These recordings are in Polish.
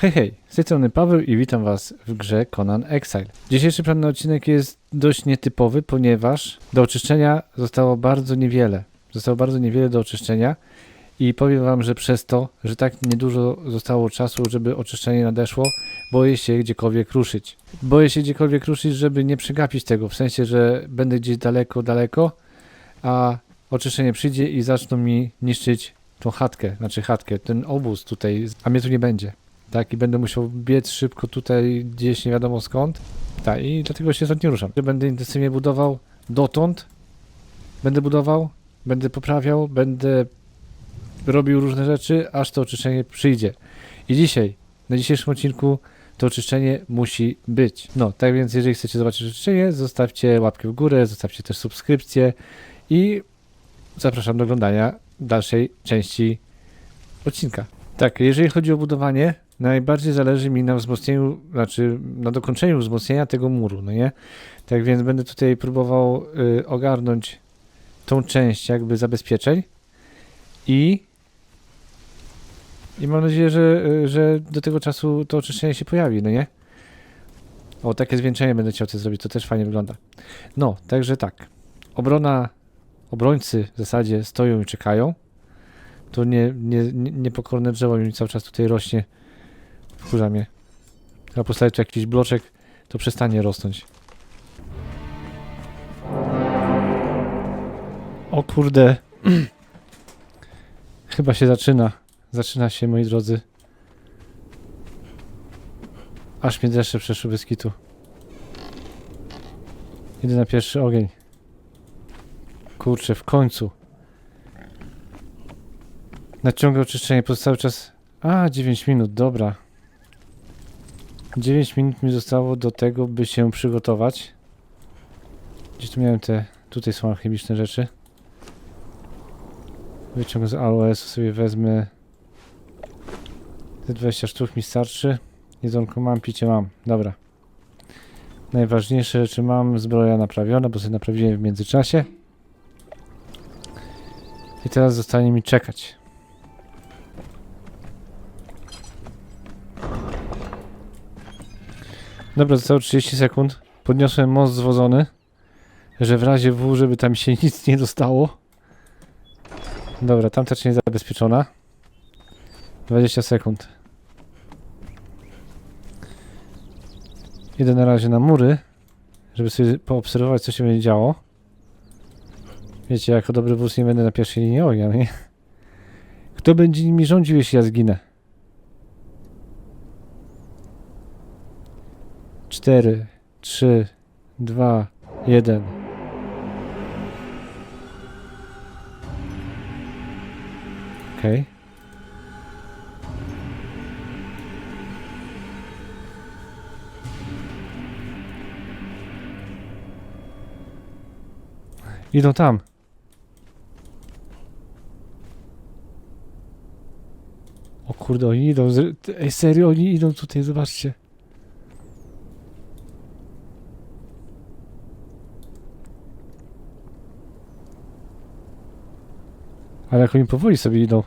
Hej, hej, z tej strony Paweł i witam Was w grze Conan Exile. Dzisiejszy plan odcinek jest dość nietypowy, ponieważ do oczyszczenia zostało bardzo niewiele. Zostało bardzo niewiele do oczyszczenia i powiem Wam, że przez to, że tak niedużo zostało czasu, żeby oczyszczenie nadeszło, boję się gdziekolwiek ruszyć. Boję się gdziekolwiek ruszyć, żeby nie przegapić tego, w sensie, że będę gdzieś daleko, daleko, a oczyszczenie przyjdzie i zaczną mi niszczyć tą chatkę, znaczy chatkę, ten obóz tutaj, a mnie tu nie będzie. Tak, i będę musiał biec szybko tutaj gdzieś nie wiadomo skąd. Tak, i dlatego się stąd nie ruszam. Będę intensywnie budował dotąd. Będę budował, będę poprawiał, będę robił różne rzeczy, aż to oczyszczenie przyjdzie. I dzisiaj, na dzisiejszym odcinku, to oczyszczenie musi być. No, tak więc jeżeli chcecie zobaczyć oczyszczenie, zostawcie łapkę w górę, zostawcie też subskrypcję i zapraszam do oglądania dalszej części odcinka. Tak, jeżeli chodzi o budowanie, najbardziej zależy mi na wzmocnieniu, znaczy na dokończeniu wzmocnienia tego muru, no nie? Tak więc będę tutaj próbował y, ogarnąć tą część jakby zabezpieczeń i i mam nadzieję, że, y, że do tego czasu to oczyszczenie się pojawi, no nie? O, takie zwieńczenie będę chciał coś zrobić, to też fajnie wygląda. No, także tak. Obrona, obrońcy w zasadzie stoją i czekają. To nie, nie, nie, niepokorne drzewo mi cały czas tutaj rośnie. Wkurza mnie. Trzeba postawić tu jakiś bloczek, to przestanie rosnąć. O kurde. Chyba się zaczyna. Zaczyna się, moi drodzy. Aż mnie deszcze przeszły bez. Idę na pierwszy ogień. Kurczę, w końcu. Naciągał oczyszczenie przez cały czas. A, 9 minut, dobra. 9 minut mi zostało do tego, by się przygotować. Gdzie tu miałem te. Tutaj są alchemiczne rzeczy. Wyciąg z AOS sobie wezmę. Te 20 sztuk mi starczy. Jedzonko mam, picie mam. Dobra. Najważniejsze rzeczy mam. Zbroja naprawiona, bo sobie naprawiłem w międzyczasie. I teraz zostanie mi czekać. Dobra, zostało 30 sekund. Podniosłem most zwodzony, że w razie W, żeby tam się nic nie dostało. Dobra, tamta część zabezpieczona. 20 sekund. Idę na razie na mury, żeby sobie poobserwować, co się będzie działo. Wiecie, jako dobry wóz nie będę na pierwszej linii ognia, nie? Kto będzie nimi rządził, jeśli ja zginę? Cztery, trzy, dwa, jeden. Okej. Idą tam. O kurde, oni idą. Ej, serio, oni idą tutaj, zobaczcie. Ale jak oni powoli sobie idą.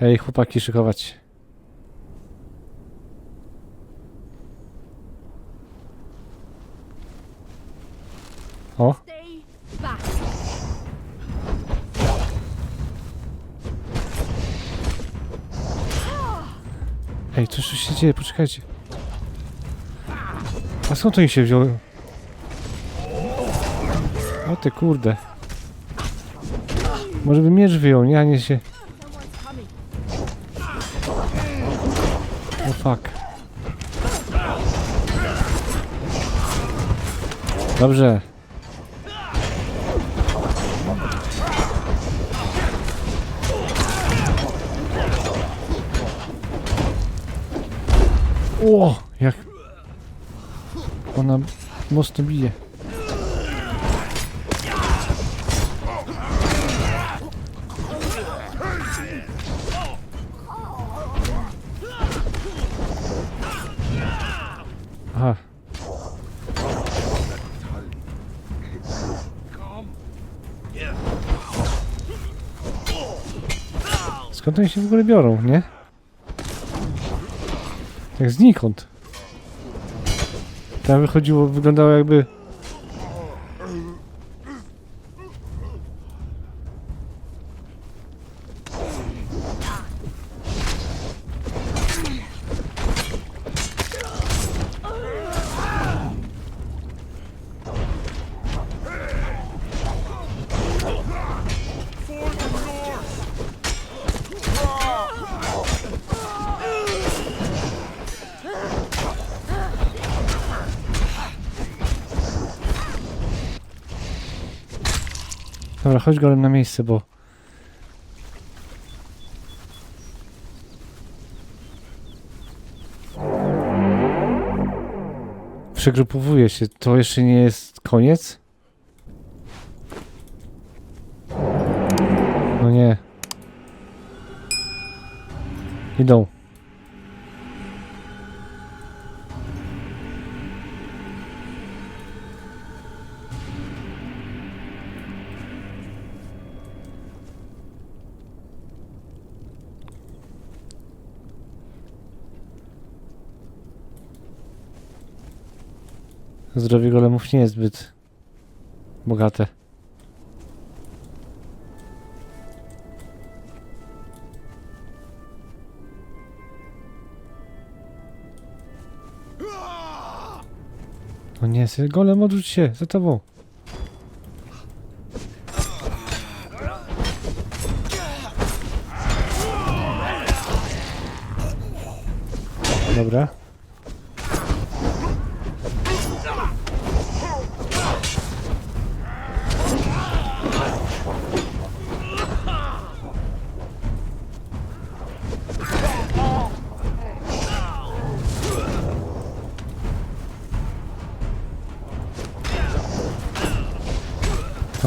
Ej, chłopaki, szykować. O, ej, coś tu się dzieje, poczekajcie. A skąd to ich się wzięło? O ty kurde. Może by miecz wyjął, nie? A nie się... O fuck. Dobrze. O, jak ona mocno bije. No Skąd oni się w ogóle biorą, nie? Jak znikąd. Tam wychodziło, wyglądało jakby Dobra, chodź golem na miejsce, bo... Przegrupowuje się. To jeszcze nie jest koniec? No nie. Idą. Zdrowie golemów nie jest zbyt bogate. O nie, sy- golem odrzuć się, za tobą.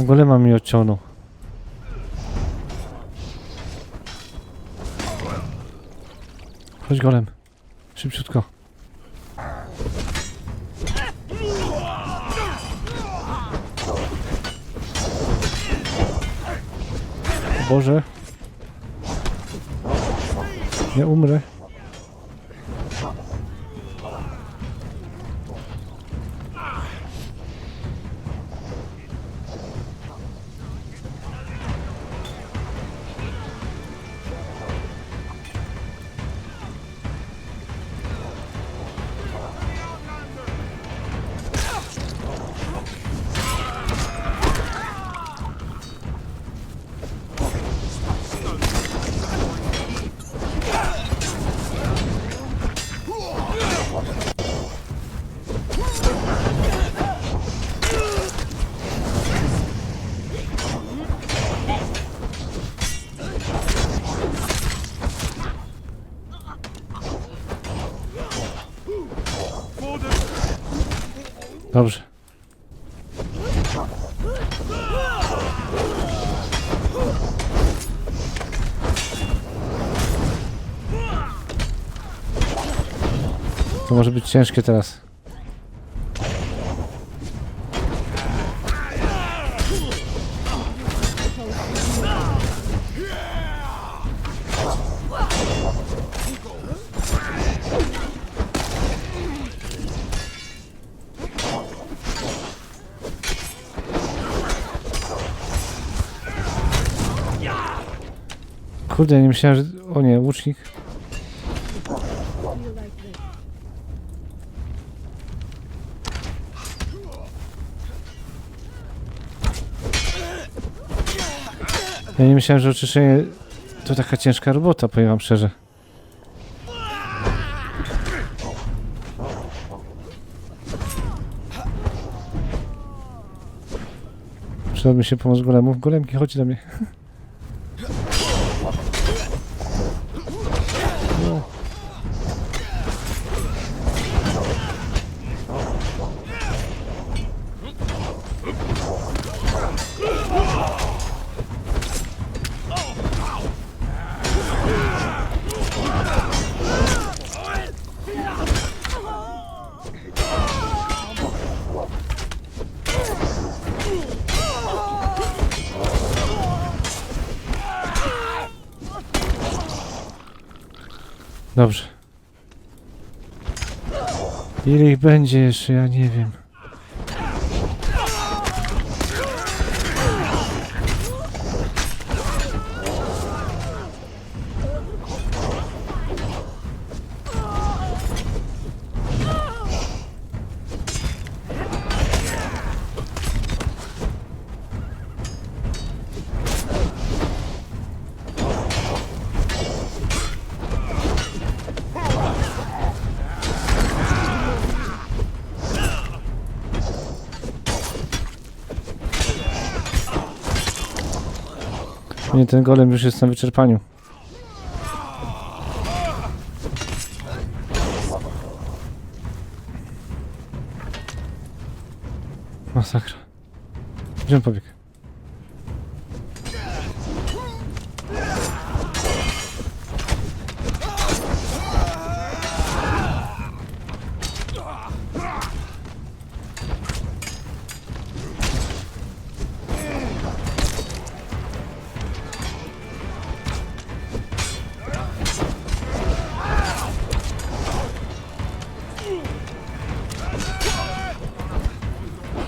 Tam golema mi odciągnął. Chodź golem. Szybciutko. O Boże. Nie umrę. Dobrze. To może być ciężkie teraz. Kurde, nie myślałem, że... O nie, łucznik. Ja nie myślałem, że oczyszczenie to taka ciężka robota, powiem wam szczerze. Przydałby się pomoc golemów. Golemki, chodź do mnie. Dobrze. Ile ich będzie jeszcze, ja nie wiem. Nie, ten golem już jest na wyczerpaniu. Masakra. Gdzie on pobiegł?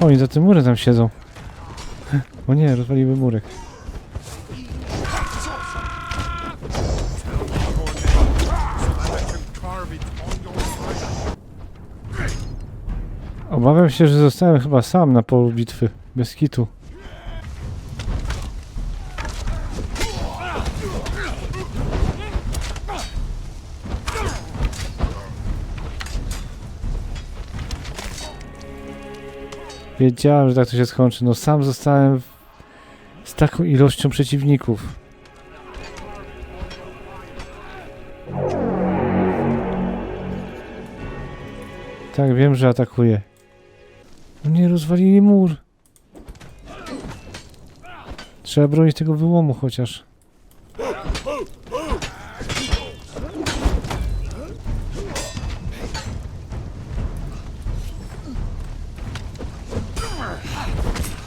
Oni za tym murem tam siedzą. O nie, rozwaliły murek. Obawiam się, że zostałem chyba sam na polu bitwy. Bez kitu. Wiedziałem, że tak to się skończy. No sam zostałem w... z taką ilością przeciwników. Tak, wiem, że atakuje. No nie rozwalili mur. Trzeba bronić tego wyłomu chociaż.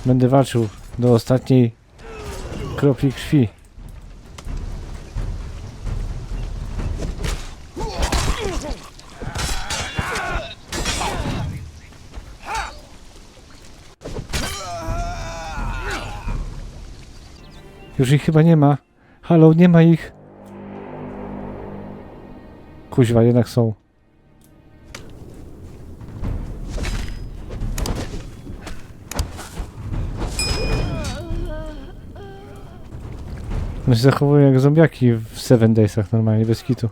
Będę walczył do ostatniej kropli krwi. Już ich chyba nie ma. Halo, nie ma ich. Kuźwa, jednak są. One się zachowują jak zombiaki w Seven Daysach normalnie, bez kitu.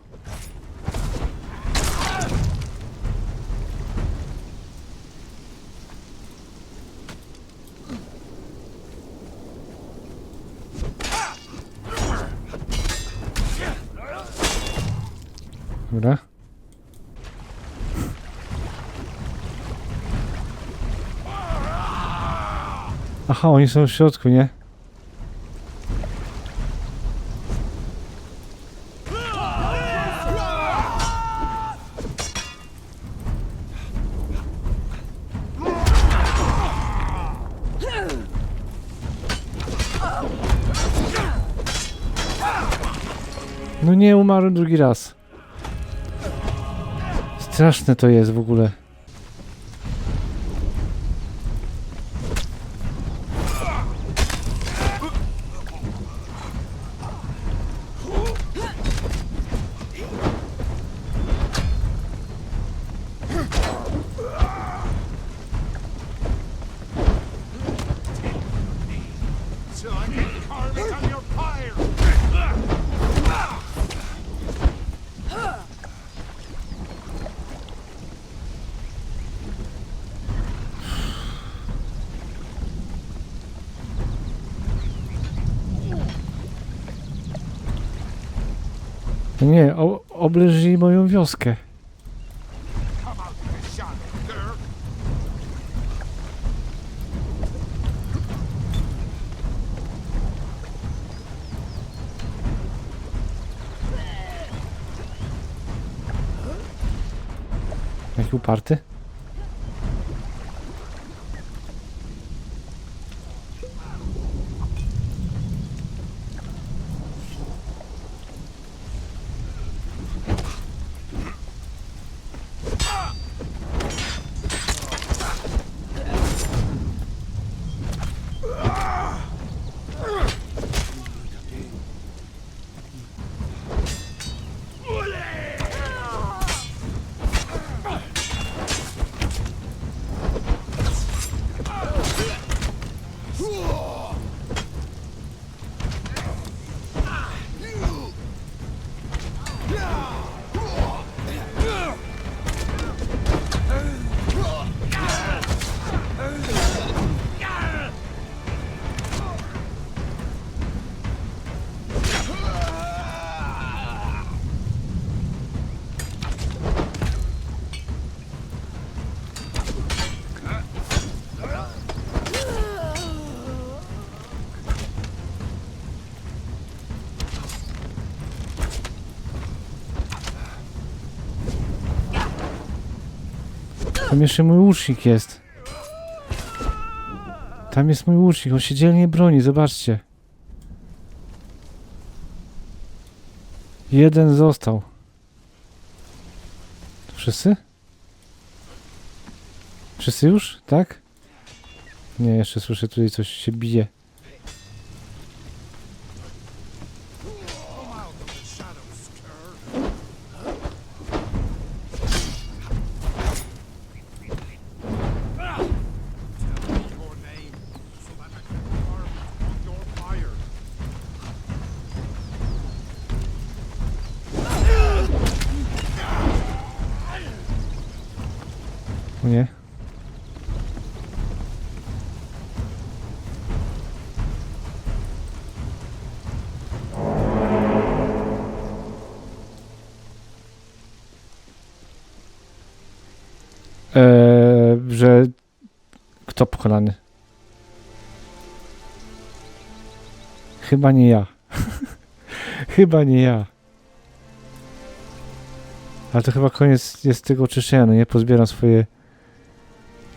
Dobra. Aha, oni są w środku, nie? No nie, umarłem drugi raz. Straszne to jest w ogóle. Nie, o, moją wioskę. Jaki uparty. Tam jeszcze mój łucznik jest. Tam jest mój łucznik, on się dzielnie broni, zobaczcie. Jeden został. Wszyscy? Wszyscy już? Tak? Nie, jeszcze słyszę tutaj coś się bije. Nie. Eee, że kto pokonany? Chyba nie ja. chyba nie ja. Ale to chyba koniec jest tego oczyszczenia, no nie? Pozbieram swoje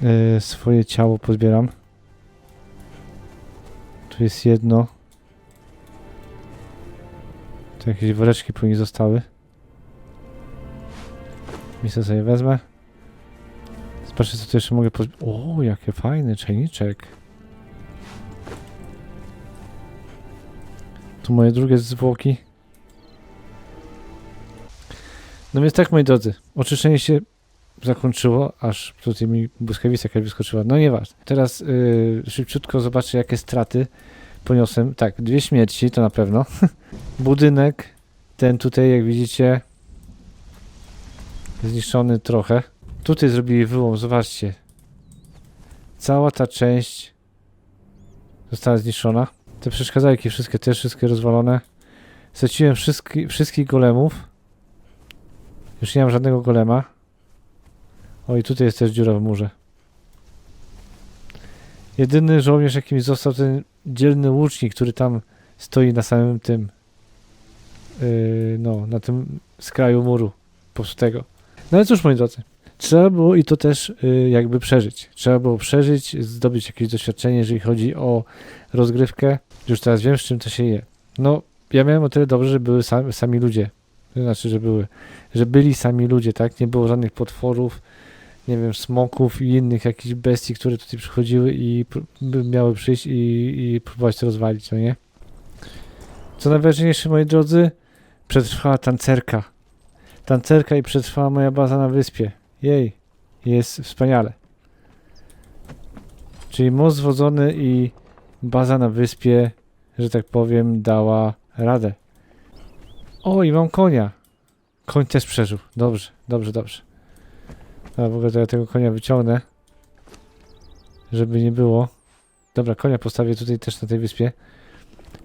e, swoje ciało, pozbieram. Tu jest jedno. Tu jakieś woreczki po nich zostały. Misę sobie wezmę. Zobaczcie, co tu jeszcze mogę pozbierać. O, jakie fajny czajniczek. Tu moje drugie zwłoki. No więc tak, moi drodzy, oczyszczenie się zakończyło, aż tutaj mi błyskawica jakaś wyskoczyła. No nieważne. Teraz yy, szybciutko zobaczę, jakie straty poniosłem. Tak, dwie śmierci, to na pewno. Budynek, ten tutaj, jak widzicie, zniszczony trochę. Tutaj zrobili wyłom, zobaczcie. Cała ta część została zniszczona. Te przeszkadzajki wszystkie też, wszystkie rozwalone. Straciłem wszystki, wszystkich golemów. Już nie mam żadnego golema. O i tutaj jest też dziura w murze. Jedyny żołnierz jaki mi został ten dzielny łucznik, który tam stoi na samym tym yy, no, na tym skraju muru popsutego. No ale cóż moi drodzy, trzeba było i to też yy, jakby przeżyć. Trzeba było przeżyć, zdobyć jakieś doświadczenie, jeżeli chodzi o rozgrywkę. Już teraz wiem, z czym to się je. No, ja miałem o tyle dobrze, że były sami, sami ludzie. Znaczy, że były, że byli sami ludzie, tak? Nie było żadnych potworów, nie wiem, smoków i innych jakichś bestii, które tutaj przychodziły i miały przyjść i, i próbować to rozwalić, no nie? Co najważniejsze, moi drodzy, przetrwała tancerka. Tancerka i przetrwała moja baza na wyspie. Jej, jest wspaniale. Czyli most zwodzony i baza na wyspie, że tak powiem, dała radę. O, i mam konia. Koń też przeżył. Dobrze, dobrze, dobrze. A w ogóle to ja tego konia wyciągnę. Żeby nie było. Dobra, konia postawię tutaj też na tej wyspie.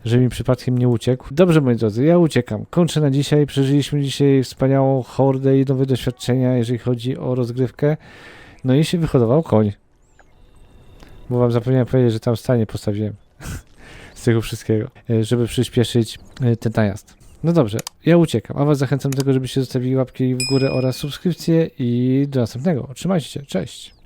Żeby mi przypadkiem nie uciekł. Dobrze, moi drodzy, ja uciekam. Kończę na dzisiaj. Przeżyliśmy dzisiaj wspaniałą hordę i nowe doświadczenia, jeżeli chodzi o rozgrywkę. No i się wyhodował koń. Bo wam zapomniałem powiedzieć, że tam stanie postawiłem. Z tego wszystkiego. e, Żeby przyspieszyć e, ten najazd. No dobrze, ja uciekam, a was zachęcam do tego, żebyście zostawili łapki w górę oraz subskrypcję i do następnego. Trzymajcie się, cześć!